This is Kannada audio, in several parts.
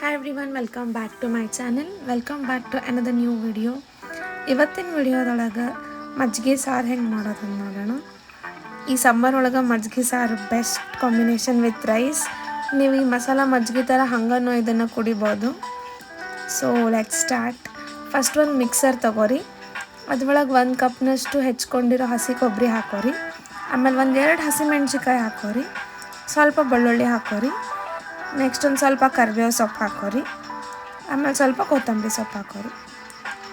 Hi everyone welcome back to my channel welcome back to another new video ಇವತ್ತಿನ ವಿಡಿಯೋದೊಳಗೆ ಮಜ್ಜಿಗೆ ಸಾರು ಹೆಂಗೆ ಮಾಡೋದನ್ನು ನೋಡೋಣ. ಈ ಸಮ್ಮರ್ ಒಳಗೆ ಮಜ್ಜಿಗೆ ಸಾರು ಬೆಸ್ಟ್ ಕಾಂಬಿನೇಷನ್ ವಿತ್ ರೈಸ್ ನೀವು ಈ ಮಸಾಲ ಮಜ್ಜಿಗೆ ಥರ ಹಂಗನೂ ಇದನ್ನು ಕುಡಿಬೋದು. ಸೊ ಲೆಟ್ ಸ್ಟಾರ್ಟ್ ಫಸ್ಟ್ ಒಂದು ಮಿಕ್ಸರ್ ತಗೋರಿ. ಅದ್ರೊಳಗೆ ಒಂದು ಕಪ್ನಷ್ಟು ಹೆಚ್ಕೊಂಡಿರೋ ಹಸಿ ಕೊಬ್ಬರಿ ಹಾಕೋರಿ. ಆಮೇಲೆ ಒಂದು ಎರಡು ಹಸಿಮೆಣ್ಸಿಕಾಯಿ ಹಾಕೋರಿ. ಸ್ವಲ್ಪ ಬೆಳ್ಳುಳ್ಳಿ ಹಾಕೋರಿ. ನೆಕ್ಸ್ಟ್ ಒಂದು ಸ್ವಲ್ಪ ಕರಿಬೇವು ಸೊಪ್ಪು ಹಾಕೋರಿ ಆಮೇಲೆ ಸ್ವಲ್ಪ ಕೊತ್ತಂಬರಿ ಸೊಪ್ಪು ಹಾಕೋರಿ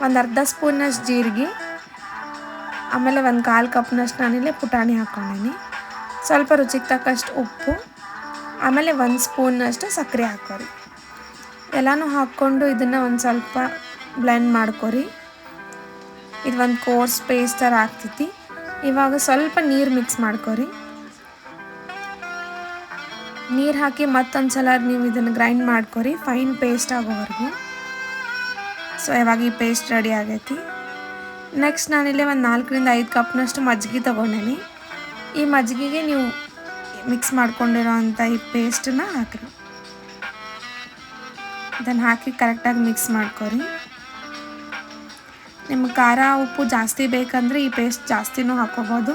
ಒಂದು ಅರ್ಧ ಸ್ಪೂನಷ್ಟು ಜೀರಿಗೆ. ಆಮೇಲೆ ಒಂದು ಕಾಲು ಕಪ್ನಷ್ಟು ನಾನಿಲ್ಲಿ ಪುಟಾಣಿ ಹಾಕ್ಕೊಂಡೀನಿ. ಸ್ವಲ್ಪ ರುಚಿಗೆ ತಕ್ಕಷ್ಟು ಉಪ್ಪು. ಆಮೇಲೆ ಒಂದು ಸ್ಪೂನಷ್ಟು ಸಕ್ಕರೆ ಹಾಕೋರಿ ಎಲ್ಲನೂ ಹಾಕ್ಕೊಂಡು ಇದನ್ನು ಒಂದು ಸ್ವಲ್ಪ ಬ್ಲೆಂಡ್ ಮಾಡ್ಕೊರಿ. ಇದು ಒಂದು ಕೋರ್ಸ್ ಪೇಸ್ಟ್ ಥರ ಆಗ್ತೈತಿ. ಇವಾಗ ಸ್ವಲ್ಪ ನೀರು ಮಿಕ್ಸ್ ಮಾಡ್ಕೊರಿ. ನೀರು ಹಾಕಿ ಮತ್ತೊಂದು ಸಲ ನೀವು ಇದನ್ನು ಗ್ರೈಂಡ್ ಮಾಡ್ಕೊರಿ. ಫೈನ್ ಪೇಸ್ಟ್ ಆಗೋವರೆಗೂ. ಸೊ ಯಾವಾಗ ಈ ಪೇಸ್ಟ್ ರೆಡಿ ಆಗೈತಿ. ನೆಕ್ಸ್ಟ್ ನಾನಿಲ್ಲಿ ಒಂದು ನಾಲ್ಕರಿಂದ ಐದು ಕಪ್ನಷ್ಟು ಮಜ್ಜಿಗೆ ತೊಗೊಂಡೇನಿ. ಈ ಮಜ್ಜಿಗೆಗೆ ನೀವು ಮಿಕ್ಸ್ ಮಾಡ್ಕೊಂಡಿರೋ ಅಂಥ ಈ ಪೇಸ್ಟನ್ನ ಹಾಕಿರಿ. ಇದನ್ನು ಹಾಕಿ ಕರೆಕ್ಟಾಗಿ ಮಿಕ್ಸ್ ಮಾಡ್ಕೊರಿ. ನಿಮ್ಗೆ ಖಾರ ಉಪ್ಪು ಜಾಸ್ತಿ ಬೇಕಂದರೆ ಈ ಪೇಸ್ಟ್ ಜಾಸ್ತಿನೂ ಹಾಕ್ಕೋಬೋದು.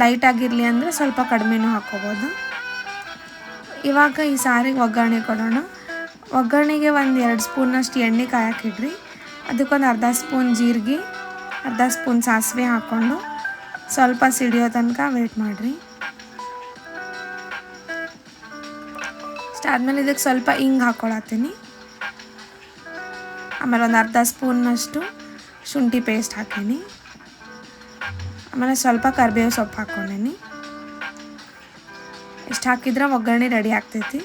ಲೈಟ್ ಆಗಿರಲಿ ಅಂದರೆ ಸ್ವಲ್ಪ ಕಡಿಮೆನೂ ಹಾಕ್ಕೋಬೋದು. ಇವಾಗ ಈ ಸಾರಿಗೆ ಒಗ್ಗರಣೆ ಕೊಡೋಣ. ಒಗ್ಗರಣೆಗೆ ಒಂದು ಎರಡು ಸ್ಪೂನಷ್ಟು ಎಣ್ಣೆ ಕಾಯಕ್ಕಿಡ್ರಿ ಅದಕ್ಕೊಂದು ಅರ್ಧ ಸ್ಪೂನ್ ಜೀರಿಗೆ, ಅರ್ಧ ಸ್ಪೂನ್ ಸಾಸಿವೆ ಹಾಕ್ಕೊಂಡು ಸ್ವಲ್ಪ ಸಿಡಿಯೋ ತನಕ ವೇಟ್ ಮಾಡಿರಿ. ಆದಮೇಲೆ ಇದಕ್ಕೆ ಸ್ವಲ್ಪ ಹಿಂಗೆ ಹಾಕ್ಕೊಳತ್ತೀನಿ ಆಮೇಲೆ ಒಂದು ಅರ್ಧ ಸ್ಪೂನಷ್ಟು ಶುಂಠಿ ಪೇಸ್ಟ್ ಹಾಕೀನಿ. ಆಮೇಲೆ ಸ್ವಲ್ಪ ಕರಿಬೇವು ಸೊಪ್ಪು ಹಾಕ್ಕೊಂಡೀನಿ ಇಷ್ಟು ಹಾಕಿದ್ರೆ ಒಗ್ಗರಣೆ ರೆಡಿ ಆಗ್ತೈತಿ.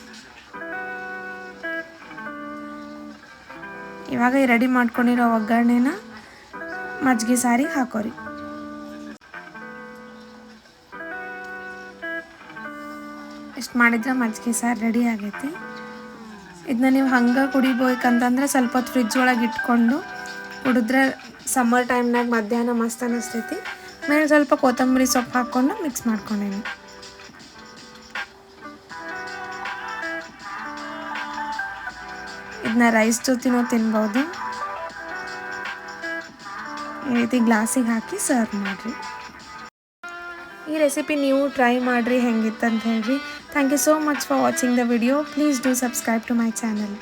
ಇವಾಗ ಈ ರೆಡಿ ಮಾಡ್ಕೊಂಡಿರೋ ಒಗ್ಗರಣೆನ ಮಜ್ಜಿಗೆ ಸಾರಿಗೆ ಹಾಕೋರಿ. ಇಷ್ಟು ಮಾಡಿದ್ರೆ ಮಜ್ಜಿಗೆ ಸಾರು ರೆಡಿ ಆಗೈತಿ. ಇದನ್ನ ನೀವು ಹಂಗೆ ಕುಡಿಬೇಕಂತಂದ್ರೆ ಸ್ವಲ್ಪ ಹೊತ್ತು ಫ್ರಿಜ್ ಒಳಗೆ ಇಟ್ಕೊಂಡು ಕುಡಿದ್ರೆ ಸಮ್ಮರ್ ಟೈಮ್ನಾಗ ಮಧ್ಯಾಹ್ನ ಮಸ್ತ್ ಅನ್ನಿಸ್ತೈತಿ ಮೇಲೆ ಸ್ವಲ್ಪ ಕೊತ್ತಂಬರಿ ಸೊಪ್ಪು ಹಾಕ್ಕೊಂಡು ಮಿಕ್ಸ್ ಮಾಡ್ಕೊಂಡೇನಿ. ಇದನ್ನ ರೈಸ್ ಜೊತೆನೂ ತಿನ್ಬೋದು. ಈ ರೀತಿ ಗ್ಲಾಸಿಗೆ ಹಾಕಿ ಸರ್ವ್ ಮಾಡಿರಿ. ಈ ರೆಸಿಪಿ ನೀವು ಟ್ರೈ ಮಾಡಿರಿ, ಹೆಂಗಿತ್ತಂತ ಹೇಳ್ರಿ. Thank you so much for watching the video please do subscribe to my channel